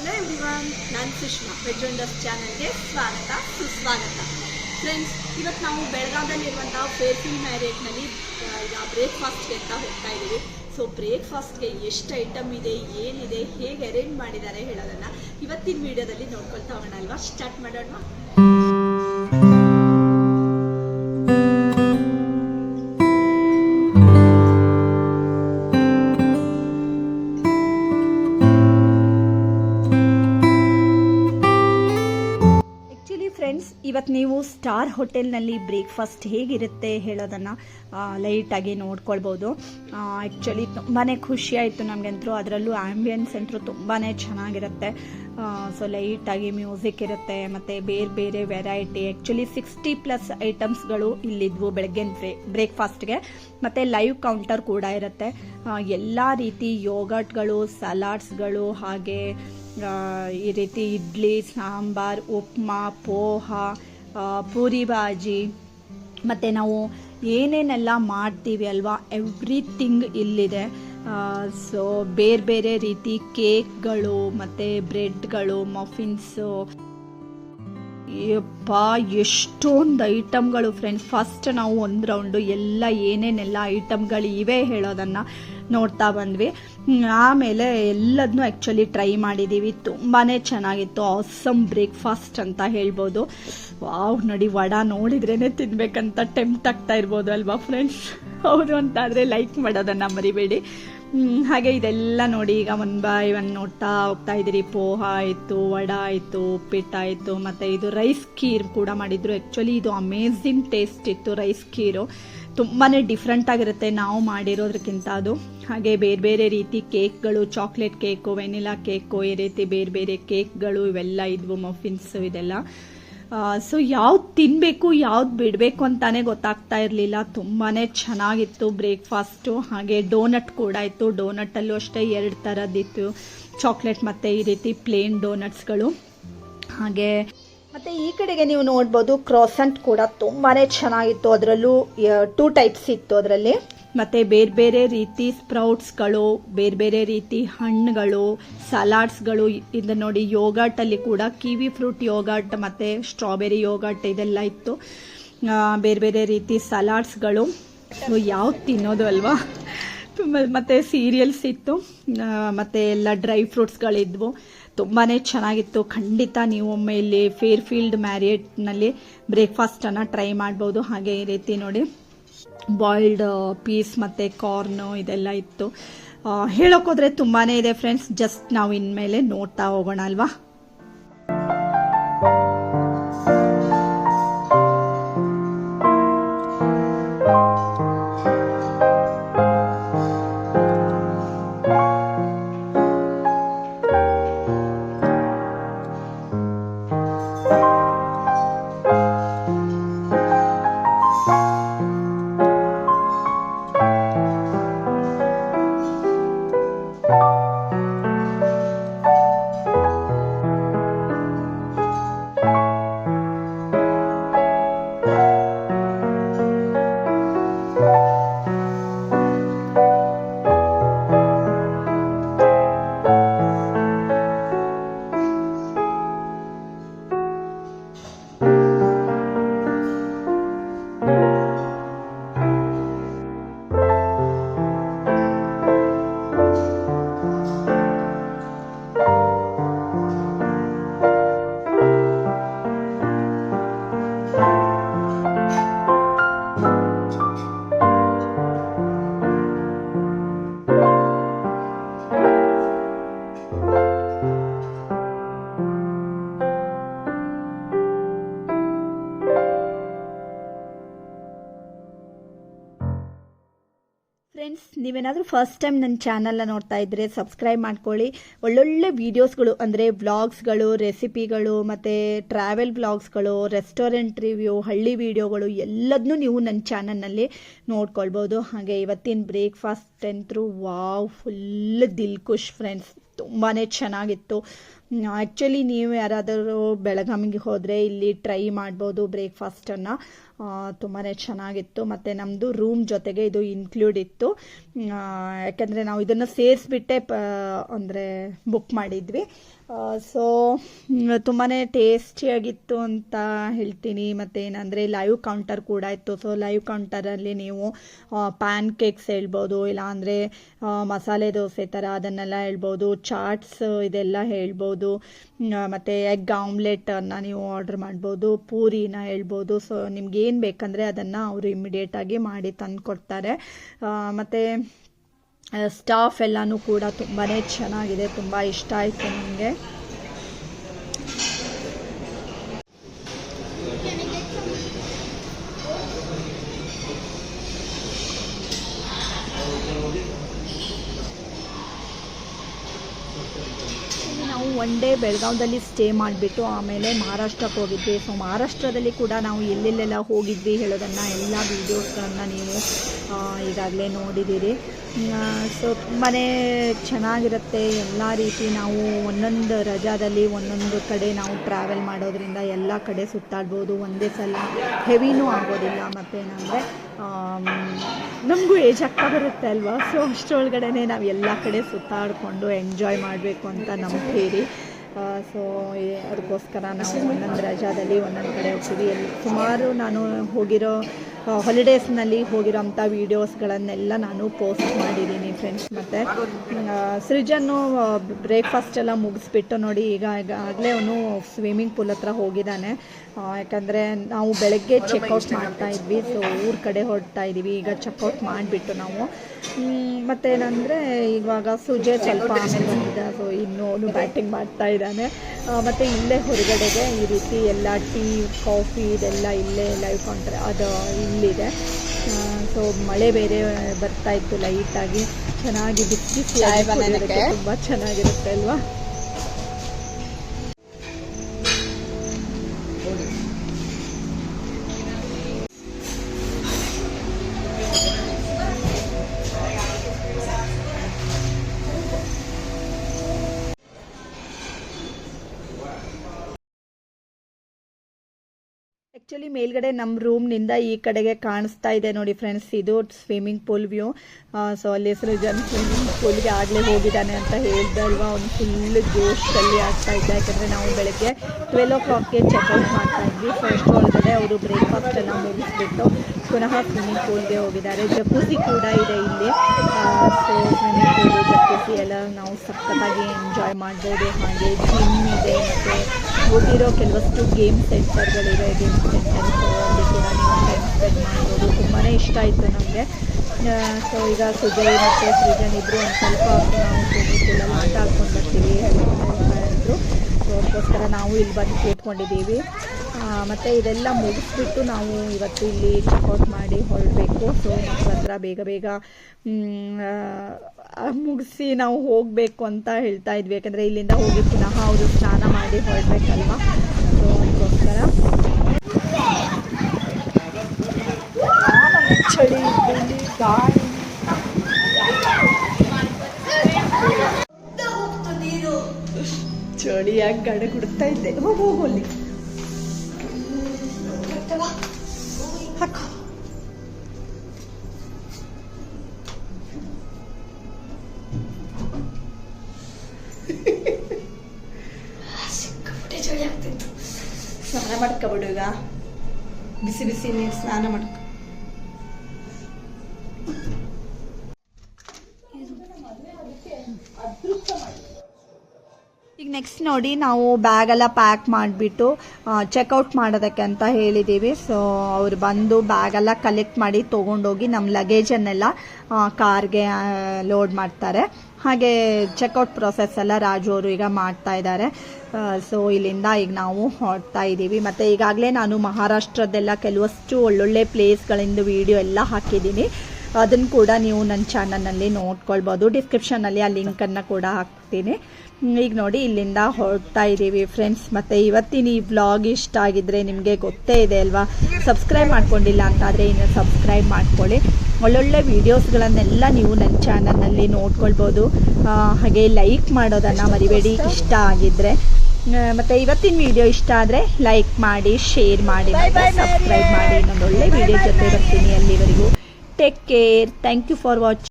Hello everyone ನಾನು Sushma. Veg wonders ಚಾನಲ್ಗೆ ಸ್ವಾಗತ, ಸುಸ್ವಾಗತ. ಫ್ರೆಂಡ್ಸ್ ಇವತ್ತು ನಾವು ಬೆಳಗಾವಿಯಲ್ಲಿರುವಂತಹ ಫೇರ್ಫಿಲ್ ಮ್ಯಾರೇಜ್ನಲ್ಲಿ ಈಗ ಬ್ರೇಕ್ಫಾಸ್ಟ್ಗೆ ಅಂತ ಹೋಗ್ತಾ ಇದ್ದೀವಿ ಸೊ ಬ್ರೇಕ್ಫಾಸ್ಟ್ಗೆ ಎಷ್ಟು ಐಟಮ್ ಇದೆ, ಏನಿದೆ, ಹೇಗೆ ಅರೇಂಜ್ ಮಾಡಿದ್ದಾರೆ ಹೇಳೋದನ್ನು ಇವತ್ತಿನ ವಿಡಿಯೋದಲ್ಲಿ ನೋಡ್ಕೊಳ್ತಾ ಹೋಗೋಣ ಅಲ್ವಾ? ಸ್ಟಾರ್ಟ್ ಮಾಡೋಣ. ಸ್ಟಾರ್ ಹೋಟೆಲ್ನಲ್ಲಿ ಬ್ರೇಕ್ಫಾಸ್ಟ್ ಹೇಗಿರುತ್ತೆ ಹೇಳೋದನ್ನು ಲೈಟಾಗಿ ನೋಡ್ಕೊಳ್ಬೋದು. ಆ್ಯಕ್ಚುಲಿ ತುಂಬಾ ಖುಷಿಯಾಯಿತು ಆಯಿತು ನಮಗಂತೂ. ಅದರಲ್ಲೂ ಆ್ಯಂಬಿಯನ್ಸ್ ಅಂತೂ ತುಂಬಾ ಚೆನ್ನಾಗಿರುತ್ತೆ. ಸೊ ಲೈಟಾಗಿ ಮ್ಯೂಸಿಕ್ ಇರುತ್ತೆ, ಮತ್ತು ಬೇರೆ ಬೇರೆ ವೆರೈಟಿ ಆ್ಯಕ್ಚುಲಿ ಸಿಕ್ಸ್ಟಿ ಪ್ಲಸ್ ಐಟಮ್ಸ್ಗಳು ಇಲ್ಲಿದ್ವು ಬೆಳಗ್ಗೆ ಬ್ರೇ ಬ್ರೇಕ್ಫಾಸ್ಟ್ಗೆ ಮತ್ತು ಲೈವ್ ಕೌಂಟರ್ ಕೂಡ ಇರುತ್ತೆ. ಎಲ್ಲ ರೀತಿ ಯೋಗಟ್ಗಳು ಸಲಾಡ್ಸ್ಗಳು ಹಾಗೆ ಈ ರೀತಿ ಇಡ್ಲಿ, ಸಾಂಬಾರ್, ಉಪ್ಮಾ, ಪೋಹ ಪೂರಿ ಬಾಜಿ. ಮತ್ತು ನಾವು ಏನೇನೆಲ್ಲ ಮಾಡ್ತೀವಿ ಅಲ್ವಾ? ಎವ್ರಿಥಿಂಗ್ ಇಲ್ಲಿದೆ. ಸೊ ಬೇರೆ ಬೇರೆ ರೀತಿ ಕೇಕ್ಗಳು, ಮತ್ತು ಬ್ರೆಡ್ಗಳು ಮಫಿನ್ಸು ಯಪ್ಪ, ಎಷ್ಟೊಂದು ಐಟಮ್ಗಳು ಫ್ರೆಂಡ್ಸ್ ಫಸ್ಟ್ ನಾವು ಒಂದು ರೌಂಡು ಎಲ್ಲ ಏನೇನೆಲ್ಲ ಐಟಮ್ಗಳು ಇವೆ ಹೇಳೋದನ್ನು. ನೋಡ್ತಾ ಬಂದ್ವಿ. ಆಮೇಲೆ ಎಲ್ಲದನ್ನೂ ಆ್ಯಕ್ಚುಲಿ ಟ್ರೈ ಮಾಡಿದ್ದೀವಿ ತುಂಬಾ ಚೆನ್ನಾಗಿತ್ತು. ಆಸಮ್ ಬ್ರೇಕ್ಫಾಸ್ಟ್ ಅಂತ ಹೇಳ್ಬೋದು. ವಾವ್, ನೋಡಿ ವಡ ನೋಡಿದ್ರೇ ತಿನ್ಬೇಕಂತ ಟೆಂಪ್ಟ್ ಆಗ್ತಾ ಇರ್ಬೋದು ಅಲ್ವಾ ಫ್ರೆಂಡ್ಸ್ ಹೌದು ಅಂತಾದರೆ ಲೈಕ್ ಮಾಡೋದನ್ನು ಮರಿಬೇಡಿ. ಹಾಗೆ ಇದೆಲ್ಲ ನೋಡಿ ಈಗ ಒನ್ ಬೈ ಒನ್ ನೋಡ್ತಾ ಹೋಗ್ತಾ ಇದ್ದೀರಿ. ಪೋಹ ಆಯಿತು, ವಡ ಆಯಿತು ಉಪ್ಪಿಟ್ಟಾಯಿತು ಮತ್ತು ಇದು ರೈಸ್ ಖೀರ್ ಕೂಡ ಮಾಡಿದ್ರು. ಆ್ಯಕ್ಚುಲಿ ಇದು ಅಮೇಝಿಂಗ್ ಟೇಸ್ಟ್ ಇತ್ತು ರೈಸ್ ಖೀರು. ತುಂಬಾ ಡಿಫ್ರೆಂಟ್ ಆಗಿರುತ್ತೆ ನಾವು ಮಾಡಿರೋದ್ರಕ್ಕಿಂತ ಅದು. ಹಾಗೆ ಬೇರೆ ಬೇರೆ ರೀತಿ ಕೇಕ್ಗಳು ಚಾಕ್ಲೇಟ್ ಕೇಕು ವೆನಿಲಾ ಕೇಕು ಈ ರೀತಿ ಬೇರೆ ಬೇರೆ ಕೇಕ್ಗಳು ಇವೆಲ್ಲ ಇದ್ವು ಮಫಿನ್ಸು ಇದೆಲ್ಲ. ಸೊ ಯಾವ್ದು ತಿನ್ನಬೇಕು ಯಾವ್ದು ಬಿಡಬೇಕು ಅಂತಾನೆ ಗೊತ್ತಾಗ್ತಾ ಇರಲಿಲ್ಲ. ತುಂಬಾ ಚೆನ್ನಾಗಿತ್ತು ಬ್ರೇಕ್ಫಾಸ್ಟು ಹಾಗೆ ಡೋನಟ್ ಕೂಡ ಇತ್ತು. ಡೋನಟ್ಟಲ್ಲೂ ಅಷ್ಟೇ ಎರಡು ಥರದ್ದಿತ್ತು ಚಾಕ್ಲೇಟ್ ಮತ್ತು ಈ ರೀತಿ ಪ್ಲೇನ್ ಡೋನಟ್ಸ್ಗಳು ಹಾಗೆ ಮತ್ತು ಈ ಕಡೆಗೆ ನೀವು ನೋಡ್ಬೋದು ಕ್ರಾಸಂಟ್ ಕೂಡ ತುಂಬಾ ಚೆನ್ನಾಗಿತ್ತು ಅದರಲ್ಲೂ ಟೂ ಟೈಪ್ಸ್ ಇತ್ತು ಅದರಲ್ಲಿ. ಮತ್ತು ಬೇರೆ ಬೇರೆ ರೀತಿ ಸ್ಪ್ರೌಟ್ಸ್ಗಳು, ಬೇರೆ ಬೇರೆ ರೀತಿ ಹಣ್ಣುಗಳು, ಸಲಾಡ್ಸ್ಗಳು, ಇದು ನೋಡಿ ಯೋಗಾಟಲ್ಲಿ ಕೂಡ ಕಿವಿ ಫ್ರೂಟ್ ಯೋಗಾಟ್ ಮತ್ತು ಸ್ಟ್ರಾಬೆರಿ ಯೋಗಾಟ್ ಇದೆಲ್ಲ ಇತ್ತು. ಬೇರೆ ಬೇರೆ ರೀತಿ ಸಲಾಡ್ಸ್ಗಳು. ಯಾವ್ದು ತಿನ್ನೋದು ಅಲ್ವಾ? ತುಂಬ, ಮತ್ತು ಸೀರಿಯಲ್ಸ್ ಇತ್ತು. ಮತ್ತೆ ಎಲ್ಲ ಡ್ರೈ ಫ್ರೂಟ್ಸ್ಗಳಿದ್ವು. ತುಂಬಾ ಚೆನ್ನಾಗಿತ್ತು. ಖಂಡಿತ ನೀವು ಇಲ್ಲಿ ಫೇರ್ಫೀಲ್ಡ್ ಮ್ಯಾರಿಯೇಟ್ನಲ್ಲಿ ಬ್ರೇಕ್ಫಾಸ್ಟನ್ನು ಟ್ರೈ ಮಾಡ್ಬೋದು. ಹಾಗೆ ಈ ರೀತಿ ನೋಡಿ ಬಾಯ್ಲ್ಡ್ ಪೀಸ್ ಮತ್ತು ಕಾರ್ನು ಇದೆಲ್ಲ ಇತ್ತು. ಹೇಳೋಕ್ಕೋದ್ರೆ ತುಂಬಾ ಇದೆ ಫ್ರೆಂಡ್ಸ್ ಜಸ್ಟ್ ನಾವು ಇನ್ಮೇಲೆ ನೋಡ್ತಾ ಹೋಗೋಣ ಅಲ್ವಾ? ಫ್ರೆಂಡ್ಸ್ ನೀವೇನಾದರೂ ಫಸ್ಟ್ ಟೈಮ್ ನನ್ನ ಚಾನಲ್ನ ನೋಡ್ತಾ ಇದ್ದರೆ ಸಬ್ಸ್ಕ್ರೈಬ್ ಮಾಡ್ಕೊಳ್ಳಿ. ಒಳ್ಳೊಳ್ಳೆ ವೀಡಿಯೋಸ್ಗಳು ಅಂದರೆ ವ್ಲಾಗ್ಸ್ಗಳು ರೆಸಿಪಿಗಳು ಮತ್ತು ಟ್ರಾವೆಲ್ ವ್ಲಾಗ್ಸ್ಗಳು ರೆಸ್ಟೋರೆಂಟ್ ರಿವ್ಯೂ ಹಳ್ಳಿ ವೀಡಿಯೋಗಳು ಎಲ್ಲದನ್ನೂ ನೀವು ನನ್ನ ಚಾನಲ್ನಲ್ಲಿ ನೋಡ್ಕೊಳ್ಬೋದು. ಹಾಗೆ ಇವತ್ತಿನ ಬ್ರೇಕ್ಫಾಸ್ಟ್ ಅಂತೂ ವಾವ್ ಫುಲ್ ದಿಲ್ ಖುಷ್ ಫ್ರೆಂಡ್ಸ್ ತುಂಬಾ ಚೆನ್ನಾಗಿತ್ತು. ಆ್ಯಕ್ಚುಲಿ ನೀವು ಯಾರಾದರೂ ಬೆಳಗಾವಿಗೆ ಹೋದರೆ ಇಲ್ಲಿ ಟ್ರೈ ಮಾಡ್ಬೋದು ಬ್ರೇಕ್ಫಾಸ್ಟನ್ನು ತುಂಬಾ ಚೆನ್ನಾಗಿತ್ತು. ಮತ್ತು ನಮ್ಮದು ರೂಮ್ ಜೊತೆಗೆ ಇದು ಇನ್ಕ್ಲೂಡ್ ಇತ್ತು. ಯಾಕೆಂದರೆ ನಾವು ಇದನ್ನು ಸೇರಿಸ್ಬಿಟ್ಟೆ, ಪ, ಅಂದರೆ ಬುಕ್ ಮಾಡಿದ್ವಿ. ಸೊ ತುಂಬಾ ಟೇಸ್ಟಿಯಾಗಿತ್ತು ಅಂತ ಹೇಳ್ತೀನಿ. ಮತ್ತು ಏನಂದರೆ ಲೈವ್ ಕೌಂಟರ್ ಕೂಡ ಇತ್ತು. ಸೊ ಲೈವ್ ಕೌಂಟರಲ್ಲಿ ನೀವು ಪ್ಯಾನ್ ಕೇಕ್ಸ್ ಹೇಳ್ಬೋದು, ಇಲ್ಲಾಂದರೆ ಮಸಾಲೆ ದೋಸೆ ಥರ ಅದನ್ನೆಲ್ಲ ಹೇಳ್ಬೋದು ಚಾಟ್ಸ್ ಇದೆಲ್ಲ ಹೇಳ್ಬೋದು. ಮತ್ತು ಎಗ್ ಆಮ್ಲೆಟನ್ನು ನೀವು ಆರ್ಡ್ರ್ ಮಾಡ್ಬೋದು. ಪೂರಿನ ಹೇಳ್ಬೋದು. ಸೊ ನಿಮ್ಗೆ ಏನು ಬೇಕಂದರೆ ಅದನ್ನು ಅವರು ಇಮ್ಮಿಡಿಯೇಟಾಗಿ ಮಾಡಿ ತಂದು ಕೊಡ್ತಾರೆ ಮತ್ತು ಸ್ಟಾಫ್ ಎಲ್ಲನೂ ಕೂಡ ತುಂಬಾ ಚೆನ್ನಾಗಿದೆ. ತುಂಬ ಇಷ್ಟ ಆಯಿತು ನನಗೆ ಒನ್ ಡೇ ಬೆಳಗಾವ್ದಲ್ಲಿ ಸ್ಟೇ ಮಾಡಿಬಿಟ್ಟು ಆಮೇಲೆ ಮಹಾರಾಷ್ಟ್ರಕ್ಕೆ ಹೋಗಿದ್ವಿ. ಸೊ ಮಹಾರಾಷ್ಟ್ರದಲ್ಲಿ ಕೂಡ ನಾವು ಎಲ್ಲೆಲ್ಲೆಲ್ಲ ಹೋಗಿದ್ವಿ ಹೇಳೋದನ್ನು, ಎಲ್ಲ ವೀಡಿಯೋಸ್ಗಳನ್ನು ನೀವು ಈಗಾಗಲೇ ನೋಡಿದ್ದೀರಿ. ಸೊ ತುಂಬಾ ಚೆನ್ನಾಗಿರುತ್ತೆ. ಎಲ್ಲ ರೀತಿ ನಾವು ಒಂದೊಂದು ರಜಾದಲ್ಲಿ ಒಂದೊಂದು ಕಡೆ ನಾವು ಟ್ರಾವೆಲ್ ಮಾಡೋದ್ರಿಂದ ಎಲ್ಲ ಕಡೆ ಸುತ್ತಾಡ್ಬೋದು. ಒಂದೇ ಸಲ ಹೆವಿನೂ ಆಗೋದಿಲ್ಲ. ಮತ್ತೇನಂದರೆ ನಮಗೂ ಏಜ್ ಆಗ್ತಾ ಬರುತ್ತೆ ಅಲ್ವಾ? ಸೊ ಅಷ್ಟರೊಳಗಡೆ ನಾವು ಎಲ್ಲ ಕಡೆ ಸುತ್ತಾಡಿಕೊಂಡು ಎಂಜಾಯ್ ಮಾಡಬೇಕು ಅಂತ ನಂಬ್ತೀರಿ ಸೊ ಅದಕ್ಕೋಸ್ಕರ ನಾವು ಒಂದೊಂದು ರಜಾದಲ್ಲಿ ಒಂದೊಂದು ಕಡೆ ಹೋಗ್ತೀವಿ. ಎಲ್ಲಿ ಸುಮಾರು ನಾನು ಹೋಗಿರೋ ಹಾಲಿಡೇಸ್ನಲ್ಲಿ ಹೋಗಿರೋಂಥ ವೀಡಿಯೋಸ್ಗಳನ್ನೆಲ್ಲ ನಾನು ಪೋಸ್ಟ್ ಮಾಡಿದ್ದೀನಿ ಫ್ರೆಂಡ್ಸ್ ಮತ್ತು. ಸೃಜನ್ನು ಬ್ರೇಕ್ಫಾಸ್ಟ್ ಎಲ್ಲ ಮುಗಿಸ್ಬಿಟ್ಟು ನೋಡಿ, ಈಗ ಆಗಲೇ ಅವನು ಸ್ವಿಮ್ಮಿಂಗ್ ಪೂಲ್ ಹತ್ರ ಹೋಗಿದ್ದಾನೆ. ಯಾಕಂದರೆ ನಾವು ಬೆಳಗ್ಗೆ ಚೆಕ್ಔಟ್ ಮಾಡ್ತಾ ಇದ್ವಿ ಸೊ ಊರ ಕಡೆ ಹೊರಡ್ತಾ ಇದ್ದೀವಿ, ಈಗ ಚೆಕ್ಔಟ್ ಮಾಡಿಬಿಟ್ಟು ನಾವು. ಮತ್ತೇನಂದರೆ, ಇವಾಗ ಸುಜೆ ಸ್ವಲ್ಪ ಆಮೇಲೆ ಬಂದಿದ್ದ ಸೊ ಇನ್ನೂ ಬ್ಯಾಟಿಂಗ್ ಮಾಡ್ತಾ ಇದ್ದಾನೆ ಮತ್ತು ಇಲ್ಲೇ ಹೊರಗಡೆಗೆ ಈ ರೀತಿ ಎಲ್ಲ ಟೀ ಕಾಫಿ ಇದೆಲ್ಲ ಇಲ್ಲೇ ಲೈವ್ ಕಾಣ್ತಾರೆ. ಅದು ಇಲ್ಲಿದೆ. ಸೊ ಮಳೆ ಬೇರೆ ಬರ್ತಾ ಇತ್ತು ಲೈಟಾಗಿ ಚೆನ್ನಾಗಿ ಬಿಸಿ ಬಿಸಿ ತುಂಬ ಚೆನ್ನಾಗಿರುತ್ತೆ ಅಲ್ವಾ? ಆ್ಯಕ್ಚುಲಿ ಮೇಲ್ಗಡೆ ನಮ್ಮ ರೂಮ್ನಿಂದ ಈ ಕಡೆಗೆ ಕಾಣಿಸ್ತಾ ಇದೆ ನೋಡಿ ಫ್ರೆಂಡ್ಸ್ ಇದು ಸ್ವಿಮ್ಮಿಂಗ್ ಪೂಲ್ ವ್ಯೂ ಸೊ ಅಲ್ಲಿ ಸೃಜನ್ ಸ್ವಿಮ್ಮಿಂಗ್ ಪೂಲ್ಗೆ ಆಗಲೇ ಹೋಗಿದ್ದಾನೆ ಅಂತ ಹೇಳಿದಲ್ವಾ? ಅವ್ನು ಫುಲ್ ಜೋಶಲ್ಲಿ ಆಗ್ತಾ ಇದ್ದ. ಯಾಕಂದರೆ ನಾವು ಬೆಳಗ್ಗೆ ಟ್ವೆಲ್ ಓ ಕ್ಲಾಕ್ಗೆ ಚೆಕ್ಔಟ್ ಮಾಡ್ತಾ ಇದ್ವಿ. ಫಸ್ಟ್ ಒಳಗಡೆ ಅವರು ಬ್ರೇಕ್ಫಾಸ್ಟ್ ಎಲ್ಲ ಮುಗಿಸ್ಬಿಟ್ಟು ಪುನಃ ಸ್ವಿಮ್ಮಿಂಗ್ ಪೂಲ್ಗೆ ಹೋಗಿದ್ದಾರೆ. ಜಕೂಸಿ ಕೂಡ ಇದೆ ಇಲ್ಲಿ. ಸೊ ಸ್ವಿಮ್ಮಿಂಗ್ ಪೂಲು ಜಕೂಸಿ ಎಲ್ಲ ನಾವು ಸಖತ್ತಾಗಿ ಎಂಜಾಯ್ ಮಾಡ್ಬೋದು. ಹಾಗೆ ಜಿಮ್ ಇದೆ ಮತ್ತು ಓದಿರೋ ಕೆಲವಷ್ಟು ಗೇಮ್ ಸೆಂಟರ್ಗಳಿವೆ ಗೇಮ್ ಸೆಂಟರ್ ಸೊ ಅಲ್ಲಿ ಕೂಡ ನೀವು ಟೈಮ್ ಸ್ಪೆಂಡ್ ಮಾಡ್ಬೋದು ತುಂಬಾ ಇಷ್ಟ ಆಯಿತು ನಮಗೆ. ಸೊ ಈಗ ಸುಜಯ್ ಮತ್ತು ಸೃಜನ್ ಇಬ್ಬರು ಒಂದು ಸ್ವಲ್ಪ ನಾವು ಸ್ವಿಮ್ಮಿಂಗ್ ಆಟ ಆಡ್ಕೊಂಡು ಬರ್ತೀವಿ ಹೇಳ್ತಾ ಸೊ ಅದಕ್ಕೋಸ್ಕರ ನಾವು ಇಲ್ಲಿ ಬಂದು ಕೇಳ್ಕೊಂಡಿದ್ದೀವಿ ಮತ್ತು ಇದೆಲ್ಲ ಮುಗಿಸ್ಬಿಟ್ಟು ನಾವು ಇವತ್ತು ಇಲ್ಲಿ ಚೆಕ್ಔಟ್ ಮಾಡಿ ಹೊರಡಬೇಕು. ಸೊ ನಮ್ಮ ಹತ್ರ ಬೇಗ ಬೇಗ ಮುಗಿಸಿ ನಾವು ಹೋಗಬೇಕು ಅಂತ ಹೇಳ್ತಾ ಇದ್ವಿ. ಯಾಕಂದರೆ ಇಲ್ಲಿಂದ ಹೋಗಿ ಪುನಃ ಅವರು ಸ್ನಾನ ಮಾಡಿ ಹೊರಡ್ಬೇಕಲ್ವ? ಸೊ ಅದಕ್ಕೋಸ್ಕರ. ಚಳಿ ಗಾಳಿ. ಚಳಿಯಾಗಿ ಗಡೆ ಕುಡ್ತಾ ಇದ್ದೆ. ಹೋಗಿ ಹೋಗು ಮಾಡ್ಕೊಬಿಡು ಈಗ. ಬಿಸಿ ಬಿಸಿ ನೀರು ಸ್ನಾನ ಮಾಡ್ಕೊ ಈಗ ನೆಕ್ಸ್ಟ್ ನೋಡಿ ನಾವು ಬ್ಯಾಗೆಲ್ಲ ಪ್ಯಾಕ್ ಮಾಡಿಬಿಟ್ಟು ಚೆಕ್ಔಟ್ ಮಾಡೋದಕ್ಕೆ ಅಂತ ಹೇಳಿದ್ದೀವಿ ಸೊ ಅವ್ರು ಬಂದು ಬ್ಯಾಗೆಲ್ಲ ಕಲೆಕ್ಟ್ ಮಾಡಿ ತೊಗೊಂಡೋಗಿ ನಮ್ಮ ಲಗೇಜನ್ನೆಲ್ಲ ಕಾರ್ಗೆ ಲೋಡ್ ಮಾಡ್ತಾರೆ. ಹಾಗೆ ಚೆಕ್ಔಟ್ ಪ್ರೊಸೆಸ್ ಎಲ್ಲ ರಾಜು ಅವರು ಈಗ ಮಾಡ್ತಾ ಇದ್ದಾರೆ. ಸೊ ಇಲ್ಲಿಂದ ಈಗ ನಾವು ಹೊರಡ್ತಾ ಇದ್ದೀವಿ. ಮತ್ತು ಈಗಾಗಲೇ ನಾನು ಮಹಾರಾಷ್ಟ್ರದ್ದೆಲ್ಲ ಕೆಲವಷ್ಟು ಒಳ್ಳೊಳ್ಳೆ ಪ್ಲೇಸ್ಗಳಿಂದ ವಿಡಿಯೋ ಎಲ್ಲ ಹಾಕಿದ್ದೀನಿ. ಅದನ್ನು ಕೂಡ ನೀವು ನನ್ನ ಚಾನಲ್ನಲ್ಲಿ ನೋಡ್ಕೊಳ್ಬೋದು. ಡಿಸ್ಕ್ರಿಪ್ಷನಲ್ಲಿ ಆ ಲಿಂಕನ್ನು ಕೂಡ ಹಾಕ್ತೀನಿ. ಈಗ ನೋಡಿ, ಇಲ್ಲಿಂದ ಹೊರಡ್ತಾ ಇದ್ದೀವಿ ಫ್ರೆಂಡ್ಸ್. ಮತ್ತು ಇವತ್ತಿನ ಈ ವ್ಲಾಗ್ ಇಷ್ಟ ಆಗಿದ್ರೆ ನಿಮಗೆ ಗೊತ್ತೇ ಇದೆ ಅಲ್ವಾ? ಸಬ್ಸ್ಕ್ರೈಬ್ ಮಾಡ್ಕೊಂಡಿಲ್ಲ ಅಂತಾದರೆ ಇನ್ನು ಸಬ್ಸ್ಕ್ರೈಬ್ ಮಾಡ್ಕೊಳ್ಳಿ. ಒಳ್ಳೊಳ್ಳೆ ವೀಡಿಯೋಸ್ಗಳನ್ನೆಲ್ಲ ನೀವು ನನ್ನ ಚಾನಲ್ನಲ್ಲಿ ನೋಡ್ಕೊಳ್ಬೋದು. ಹಾಗೆ ಲೈಕ್ ಮಾಡೋದನ್ನು ಮರಿಬೇಡಿ. ಇಷ್ಟ ಆಗಿದ್ದರೆ ಮತ್ತು ಇವತ್ತಿನ ವಿಡಿಯೋ ಇಷ್ಟ ಆದರೆ ಲೈಕ್ ಮಾಡಿ, ಶೇರ್ ಮಾಡಿ ಸಬ್ಸ್ಕ್ರೈಬ್ ಮಾಡಿ. ಇನ್ನೊಂದು ಒಳ್ಳೆ ವಿಡಿಯೋ ಜೊತೆ ಬರ್ತೀನಿ ಅಲ್ಲಿವರೆಗೂ. take care. Thank you for watching.